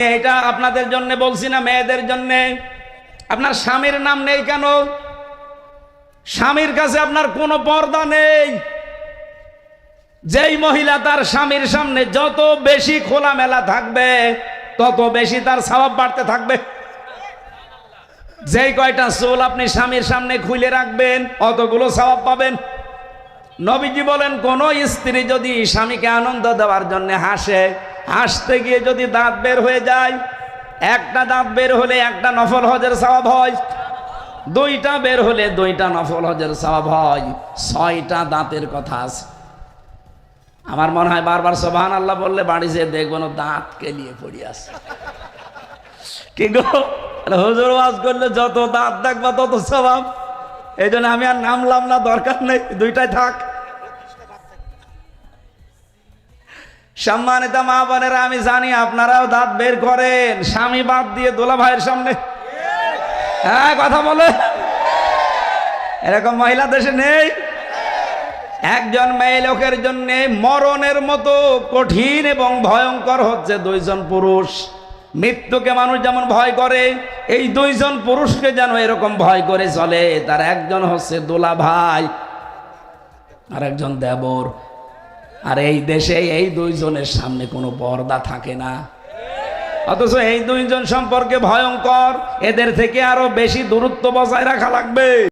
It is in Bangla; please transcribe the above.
এটা আপনাদের জন্য বলছি না, মেয়েদের জন্য। আপনার স্বামীর নাম নেই কেন? স্বামীর কাছে আপনার কোনো পর্দা নেই। যেই মহিলা তার স্বামীর সামনে যত বেশি খোলামেলা থাকবে, তত বেশি তার স্বভাব বাড়তে থাকবে। যেই কয়টা চুল আপনি স্বামীর সামনে খুলে রাখবেন, অতগুলো স্বভাব পাবেন। নবীজি বলেন, কোন স্ত্রী যদি স্বামীকে আনন্দ দেওয়ার জন্য হাসে হাসতে গিয়ে যদি দাঁত বের হয়ে যায়, একটা দাঁত বের হলে একটা নফল হজের স্বভাব হয়, দুইটা বের হলে দুইটা নফল হজের স্বভাব হয়, ছয়টা দাঁতের কথা আছে। আমার মনে হয় বারবার সোভান আল্লাহ বললে বাড়ি যেয়ে দেখব না দাঁত কেলিয়ে পড়ি আছে। কি গো? হুজুর ওয়াজ করলে যত দাঁত দেখবা তত স্বভাব। এই জন্য আমি আর নামলাম না, দরকার নেই, দুইটাই থাক। সম্মানিত মা বোনেরা, আমি জানি আপনারাও দাঁত বের করেন। স্বামী বাদ দিয়ে দোলা ভাইয়ের সামনে। হ্যাঁ কথা বলে। এরকম মহিলা দেশে নেই। একজন মেয়ে লোকের জন্যে মরণের মতো কঠিন এবং ভয়ঙ্কর হচ্ছে দুইজন পুরুষ। মৃত্যুকে মানুষ যেমন ভয় করে, এই দুইজন পুরুষকে যেন এরকম ভয় করে চলে। তার একজন হচ্ছে দোলা ভাই, আর একজন দেবর। আর এই দেশে এই দুইজনের সামনে কোনো পর্দা থাকে না। অথচ এই দুইজন সম্পর্কে ভয়ঙ্কর। এদের থেকে আরও বেশি দূরত্ব বজায় রাখা লাগবে।